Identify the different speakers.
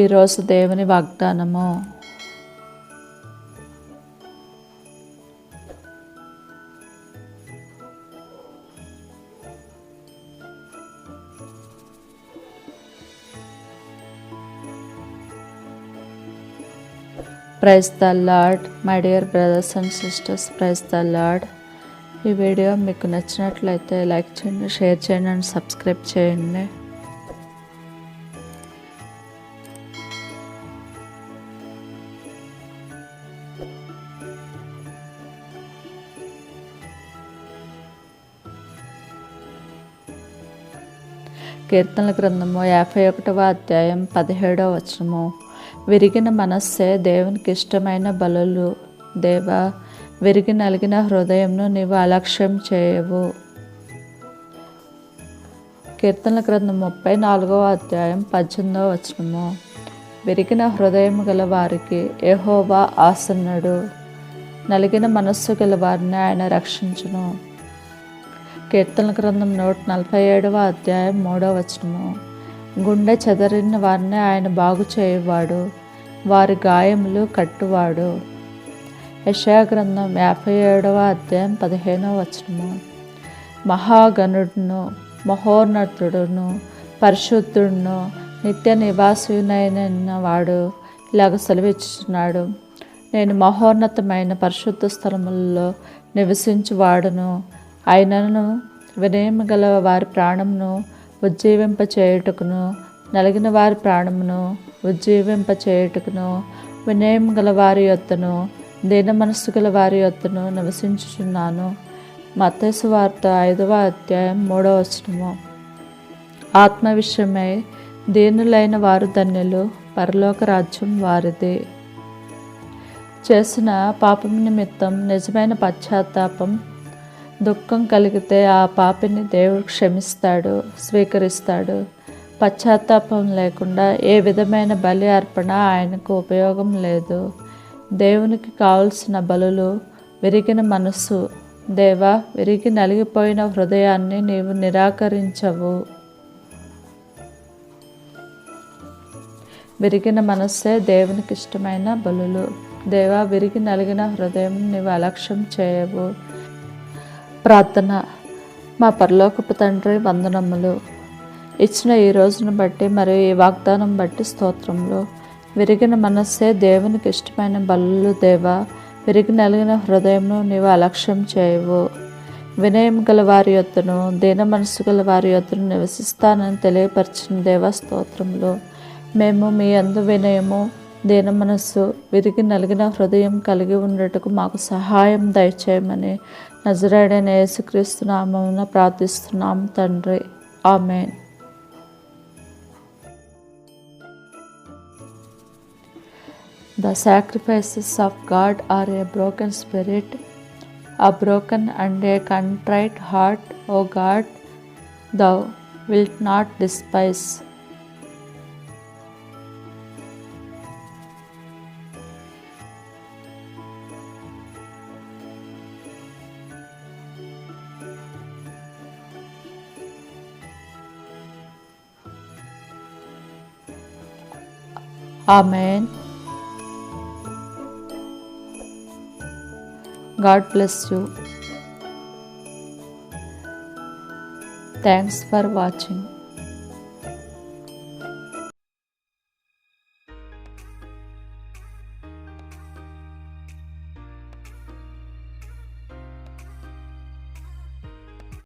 Speaker 1: ఈరోజు దేవుని వాగ్దానము. Praise the lord my dear brothers and sisters praise the lord ఈ వీడియో మీకు నచ్చినట్లయితే లైక్ చేయండి షేర్ చేయండి అండ్ సబ్స్క్రైబ్ చేయండి. కీర్తనల గ్రంథము యాభై ఒకటవ అధ్యాయం పదిహేడవ వచనము. విరిగిన మనస్సే దేవునికి ఇష్టమైన బలులు. దేవ విరిగి నలిగిన హృదయంను నీవు అలక్ష్యం చేయవు. కీర్తనల గ్రంథం ముప్పై నాలుగవ అధ్యాయం పద్దెనిమిదవ వచనము. విరిగిన హృదయం గల వారికి ఏహోవా ఆసన్నుడు. నలిగిన మనస్సు గల వారిని ఆయన రక్షించును. కీర్తన గ్రంథం నూట నలభై ఏడవ అధ్యాయం మూడవ వచనము. గుండె చెదరిన వారిని ఆయన బాగు చేయవాడు వారి గాయములు కట్టువాడు. యశా గ్రంథం యాభై ఏడవ అధ్యాయం పదిహేనవ వచనము. మహాగణుడును మహోన్నతుడును పరిశుద్ధుడును నిత్య నివాసునైన వాడు ఇలాగ సెలవిచ్చుచున్నాడు. నేను మహోన్నతమైన పరిశుద్ధ స్థలములలో నివసించువాడును. ఆయనను వినయము గల వారి ప్రాణమును ఉజ్జీవింప చేయుటకును నలిగిన వారి ప్రాణమును ఉజ్జీవింప చేయుటకును వినయం గల వారి యొత్తను దీన మనస్సు గల వారి యొత్తను నివసించుచున్నాను. మతేసు వార్త ఐదవ అధ్యాయం మూడవ వచనము. ఆత్మ విషయమై దీనులైన వారు ధన్యులు పరలోక రాజ్యం వారిది. చేసిన పాపం నిమిత్తం నిజమైన పశ్చాత్తాపం దుఃఖం కలిగితే ఆ పాపిని దేవుడు క్షమిస్తాడు స్వీకరిస్తాడు. పశ్చాత్తాపం లేకుండా ఏ విధమైన బలి అర్పణ ఆయనకు ఉపయోగం లేదు. దేవునికి కావలసిన బలులు విరిగిన మనస్సు. దేవా విరిగి నలిగిపోయిన హృదయాన్ని నీవు నిరాకరించవు. విరిగిన మనస్సే దేవునికి ఇష్టమైన బలులు. దేవా విరిగి నలిగిన హృదయం నీవు అలక్ష్యం చేయవు. ప్రార్థన. మా పరలోకపు తండ్రి వందనములు. ఇచ్చిన ఈ రోజును బట్టి మరియు ఈ వాగ్దానం బట్టి స్తోత్రంలో విరిగిన మనస్సే దేవునికి ఇష్టమైన బలు దేవా. విరిగి నలిగిన హృదయంను నీవు అలక్ష్యం చేయవు. వినయం గల వారి యొద్దను దీన మనసు గల వారి యొద్దను నివసిస్తానని తెలియపరిచిన దేవ స్తోత్రంలో మేము మీ అందు వినయము దీన మనస్సు విరిగి నలిగిన హృదయం కలిగి ఉండటకు మాకు సహాయం దయచేయమని నజరాడైన యేసుక్రీస్తు నామమున ప్రార్థిస్తున్నాం తండ్రి amen The sacrifices of God are a broken spirit, a broken and a contrite heart, O God, thou wilt not despise. Amen. God bless you. Thanks for watching.